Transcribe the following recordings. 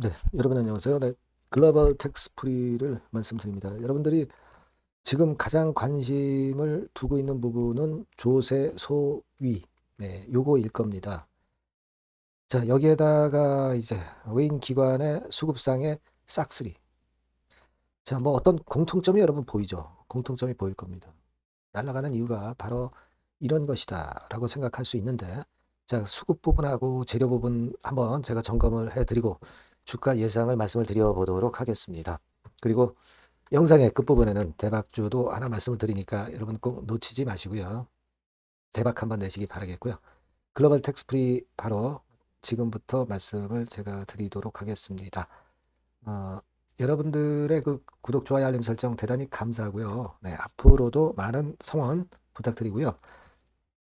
네, 여러분 안녕하세요. 네, 글로벌 텍스 프리를 말씀드립니다. 여러분들이 지금 가장 관심을 두고 있는 부분은 조세 소위, 네, 요거일 겁니다. 자, 여기에다가 이제 외인 기관의 수급상의 싹쓸이. 자, 뭐 어떤 공통점이 여러분 보이죠? 공통점이 보일 겁니다. 날아가는 이유가 바로 이런 것이다라고 생각할 수 있는데, 자, 수급 부분하고 재료 부분 한번 제가 점검을 해드리고 주가 예상을 말씀을 드려보도록 하겠습니다. 그리고 영상의 끝부분에는 대박주도 하나 말씀을 드리니까 여러분 꼭 놓치지 마시고요. 대박 한번 내시기 바라겠고요. 글로벌 텍스프리 바로 지금부터 말씀을 제가 드리도록 하겠습니다. 어, 여러분들의 그 구독, 좋아요, 알림 설정 대단히 감사하고요. 네, 앞으로도 많은 성원 부탁드리고요.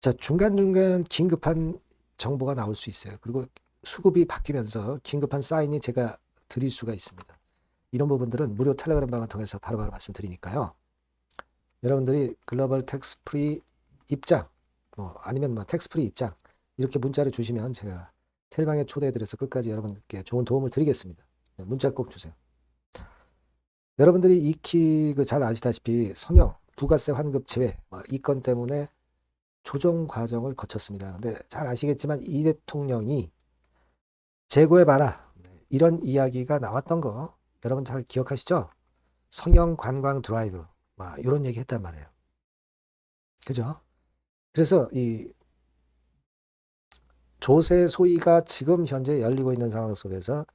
자, 중간중간 긴급한 정보가 나올 수 있어요. 그리고 수급이 바뀌면서 긴급한 사인이 제가 드릴 수가 있습니다. 이런 부분들은 무료 텔레그램 방을 통해서 바로 바로 말씀드리니까요. 여러분들이 글로벌 텍스 프리 입장, 뭐 아니면 뭐 텍스 프리 입장 이렇게 문자를 주시면 제가 텔방에 초대해드려서 끝까지 여러분께 좋은 도움을 드리겠습니다. 네, 문자 꼭 주세요. 여러분들이 익히 그 잘 아시다시피 성형, 부가세 환급 제외 뭐 이건 때문에 조정 과정을 거쳤습니다. 근데 잘 아시겠지만 이 대통령이 재고해봐라 이런 이야기가 나왔던 거 여러분 잘 기억하시죠? 성형 관광 드라이브 막 이런 얘기 했단 말이에요. 그죠? 그래서 이 조세 소위가 지금 현재 열리고 있는 상황 속에서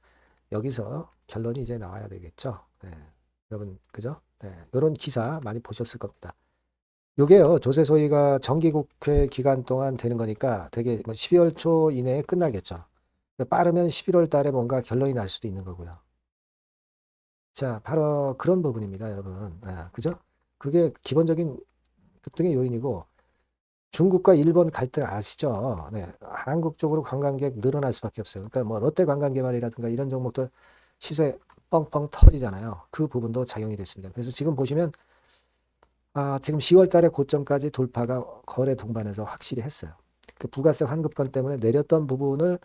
여기서 결론이 이제 나와야 되겠죠. 네. 여러분 그죠? 네. 이런 기사 많이 보셨을 겁니다. 요게요 조세 소위가 정기국회 기간 동안 되는 거니까 되게 뭐 12월 초 이내에 끝나겠죠. 빠르면 11월 달에 뭔가 결론이 날 수도 있는 거고요. 자, 바로 그런 부분입니다, 여러분. 아, 그죠? 그게 기본적인 급등의 요인이고 중국과 일본 갈등 아시죠? 네, 한국 쪽으로 관광객 늘어날 수밖에 없어요. 그러니까 뭐 롯데 관광개발이라든가 이런 종목들 시세 뻥뻥 터지잖아요. 그 부분도 작용이 됐습니다. 그래서 지금 보시면 아, 지금 10월 달에 고점까지 돌파가 거래 동반에서 확실히 했어요. 그 부가세 환급권 때문에 내렸던 부분을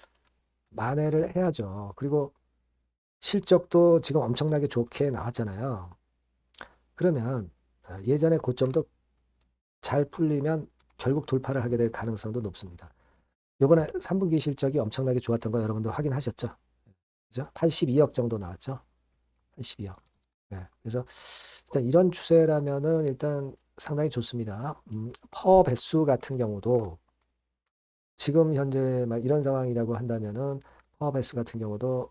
만회를 해야죠. 그리고 실적도 지금 엄청나게 좋게 나왔잖아요. 그러면 아, 예전의 고점도 잘 풀리면 결국 돌파를 하게 될 가능성도 높습니다. 요번에 3분기 실적이 엄청나게 좋았던 거 여러분들 확인하셨죠? 그죠? 82억 정도 나왔죠? 82억. 네. 그래서 일단 이런 추세라면은 일단 상당히 좋습니다. 음, 퍼 배수 같은 경우도 지금 현재 막 이런 상황이라고 한다면은 퍼 배수 같은 경우도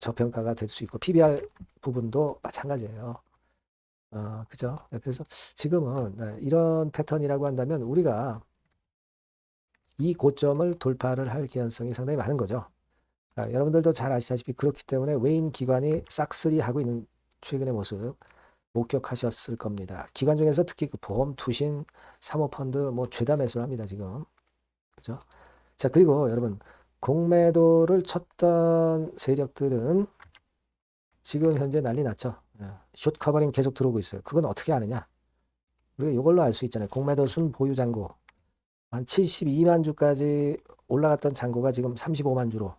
저평가가 될 수 있고 PBR 부분도 마찬가지예요. 어, 그죠? 그래서 지금은 네, 이런 패턴이라고 한다면 우리가 이 고점을 돌파를 할 개연성이 상당히 많은 거죠. 아, 여러분들도 잘 아시다시피 그렇기 때문에 외인 기관이 싹쓸이 하고 있는 최근의 모습 목격하셨을 겁니다. 기관 중에서 특히 그 보험, 투신, 사모펀드 뭐 죄다 매수를 합니다, 지금. 그죠? 자, 그리고 여러분 공매도를 쳤던 세력들은 지금 현재 난리 났죠. 예, 숏 커버링 계속 들어오고 있어요. 그건 어떻게 아느냐? 우리가 이걸로 알 수 있잖아요. 공매도 순 보유 잔고 한 72만 주까지 올라갔던 잔고가 지금 35만 주로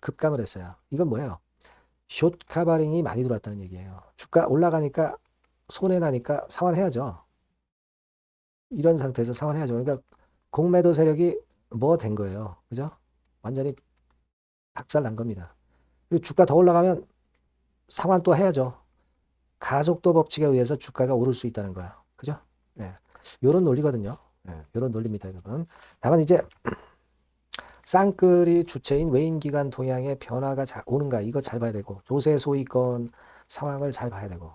급감을 했어요. 이건 뭐예요? 숏 커버링이 많이 들어왔다는 얘기예요. 주가 올라가니까 손해 나니까 상환해야죠. 이런 상태에서 상환해야죠. 그러니까 공매도 세력이 뭐 된 거예요. 그죠? 완전히 박살 난 겁니다. 그리고 주가 더 올라가면 상환 또 해야죠. 가속도 법칙에 의해서 주가가 오를 수 있다는 거야. 그죠? 예. 요런 논리거든요. 예. 요런 논리입니다, 여러분. 다만 이제 쌍끌이 주체인 외인기관 동향의 변화가 자, 오는가 이거 잘 봐야 되고 조세 소위권 상황을 잘 봐야 되고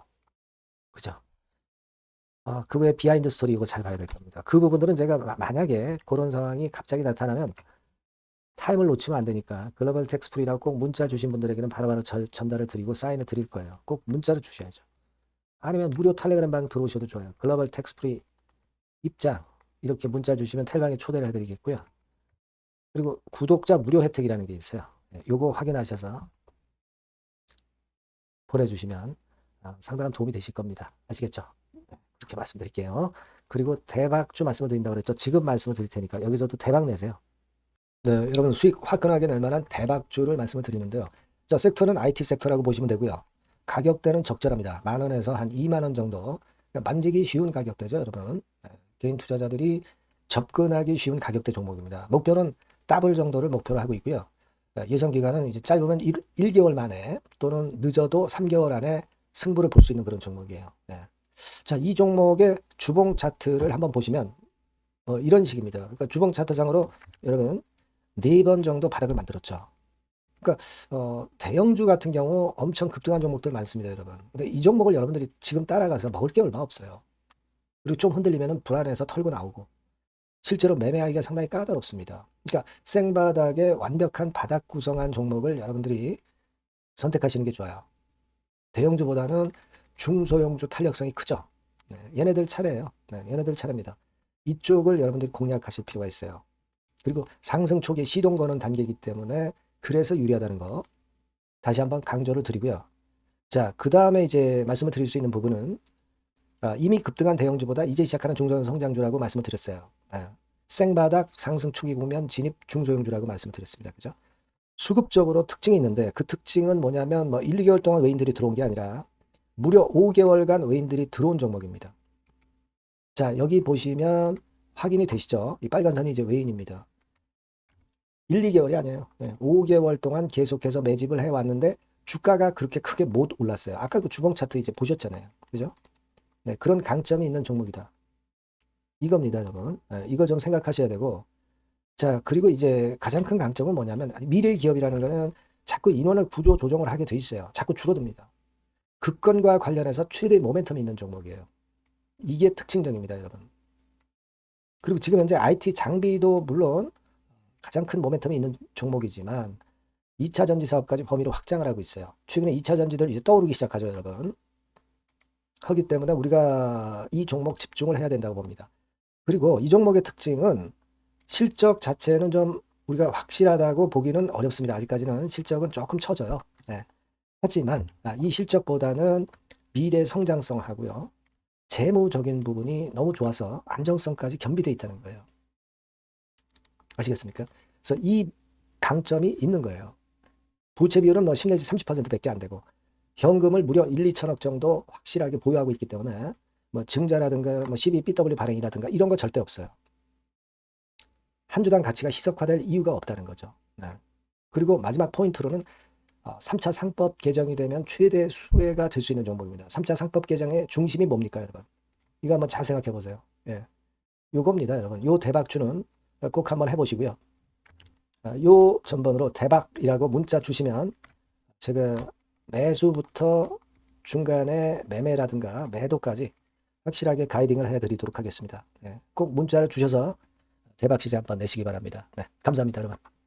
그죠? 어, 그 외에 비하인드 스토리 이거 잘 봐야 될 겁니다. 그 부분들은 제가 마- 만약에 그런 상황이 갑자기 나타나면 타임을 놓치면 안 되니까 글로벌 텍스 프리라고 꼭 문자 주신 분들에게는 바로바로 절, 전달을 드리고 사인을 드릴 거예요. 꼭 문자를 주셔야죠. 아니면 무료 텔레그램 방 들어오셔도 좋아요. 글로벌 텍스 프리 입장 이렇게 문자 주시면 텔방에 초대를 해드리겠고요. 그리고 구독자 무료 혜택이라는 게 있어요. 네, 요거 확인하셔서 보내주시면 아, 상당한 도움이 되실 겁니다. 아시겠죠? 네, 그렇게 말씀드릴게요. 그리고 대박주 말씀을 드린다고 그랬죠. 지금 말씀을 드릴 테니까 여기서도 대박 내세요. 네, 여러분 수익 화끈하게 낼 만한 대박주를 말씀을 드리는데요. 자, 섹터는 IT 섹터라고 보시면 되고요. 가격대는 적절합니다. 만 원에서 한 2만 원 정도. 그러니까 만지기 쉬운 가격대죠, 여러분. 네, 개인 투자자들이 접근하기 쉬운 가격대 종목입니다. 목표는 더블 정도를 목표로 하고 있고요. 네, 예상 기간은 이제 짧으면 1, 1개월 만에 또는 늦어도 3개월 안에 승부를 볼 수 있는 그런 종목이에요. 네. 자, 이 종목의 주봉 차트를 한번 보시면 어, 이런 식입니다. 그러니까 주봉 차트상으로 여러분 네 번 정도 바닥을 만들었죠. 그러니까 어, 대형주 같은 경우 엄청 급등한 종목들 많습니다, 여러분. 근데 이 종목을 여러분들이 지금 따라가서 먹을 게 얼마 없어요. 그리고 좀 흔들리면은 불안해서 털고 나오고 실제로 매매하기가 상당히 까다롭습니다. 그러니까 생바닥에 완벽한 바닥 구성한 종목을 여러분들이 선택하시는 게 좋아요. 대형주보다는 중소형주 탄력성이 크죠. 네, 얘네들 차례예요. 네, 얘네들 차례입니다. 이쪽을 여러분들이 공략하실 필요가 있어요. 그리고 상승 초기 시동 거는 단계이기 때문에 그래서 유리하다는 거 다시 한번 강조를 드리고요. 자, 그 다음에 이제 말씀을 드릴 수 있는 부분은 아, 이미 급등한 대형주보다 이제 시작하는 중소형 성장주라고 말씀을 드렸어요. 아, 생바닥 상승 초기 국면 진입 중소형주라고 말씀을 드렸습니다. 그죠? 수급적으로 특징이 있는데 그 특징은 뭐냐면 뭐 1, 2개월 동안 외인들이 들어온 게 아니라 무려 5개월간 외인들이 들어온 종목입니다. 자, 여기 보시면 확인이 되시죠? 이 빨간 선이 이제 외인입니다. 1, 2개월이 아니에요. 네, 5개월 동안 계속해서 매집을 해왔는데 주가가 그렇게 크게 못 올랐어요. 아까 그 주봉 차트 이제 보셨잖아요. 그죠? 네, 그런 강점이 있는 종목이다. 이겁니다, 여러분. 네, 이거 좀 생각하셔야 되고. 자, 그리고 이제 가장 큰 강점은 뭐냐면 미래 기업이라는 거는 자꾸 인원을 구조 조정을 하게 돼 있어요. 자꾸 줄어듭니다. 급건과 관련해서 최대 모멘텀이 있는 종목이에요. 이게 특징적입니다, 여러분. 그리고 지금 현재 IT 장비도 물론 가장 큰 모멘텀이 있는 종목이지만 2차 전지 사업까지 범위로 확장을 하고 있어요. 최근에 2차 전지들 이제 떠오르기 시작하죠, 여러분. 하기 때문에 우리가 이 종목 집중을 해야 된다고 봅니다. 그리고 이 종목의 특징은 실적 자체는 좀 우리가 확실하다고 보기는 어렵습니다. 아직까지는 실적은 조금 처져요. 네. 하지만 아, 이 실적보다는 미래 성장성하고요. 재무적인 부분이 너무 좋아서 안정성까지 겸비되어 있다는 거예요. 아시겠습니까? 그래서 이 강점이 있는 거예요. 부채 비율은 뭐 10 내지 30%밖에 안 되고 현금을 무려 1, 2천억 정도 확실하게 보유하고 있기 때문에 뭐 증자라든가 뭐 12BW 발행이라든가 이런 거 절대 없어요. 한 주당 가치가 희석화될 이유가 없다는 거죠. 네. 그리고 마지막 포인트로는 3차 상법 개정이 되면 최대 수혜가 될 수 있는 종목입니다. 3차 상법 개정의 중심이 뭡니까, 여러분? 이거 한번 잘 생각해 보세요. 예. 요겁니다, 여러분. 요 대박주는 꼭 한번 해 보시고요. 아, 요 전번으로 대박이라고 문자 주시면 제가 매수부터 중간에 매매라든가 매도까지 확실하게 가이딩을 해 드리도록 하겠습니다. 예. 꼭 문자를 주셔서 대박 시세 한번 내시기 바랍니다. 네, 감사합니다, 여러분.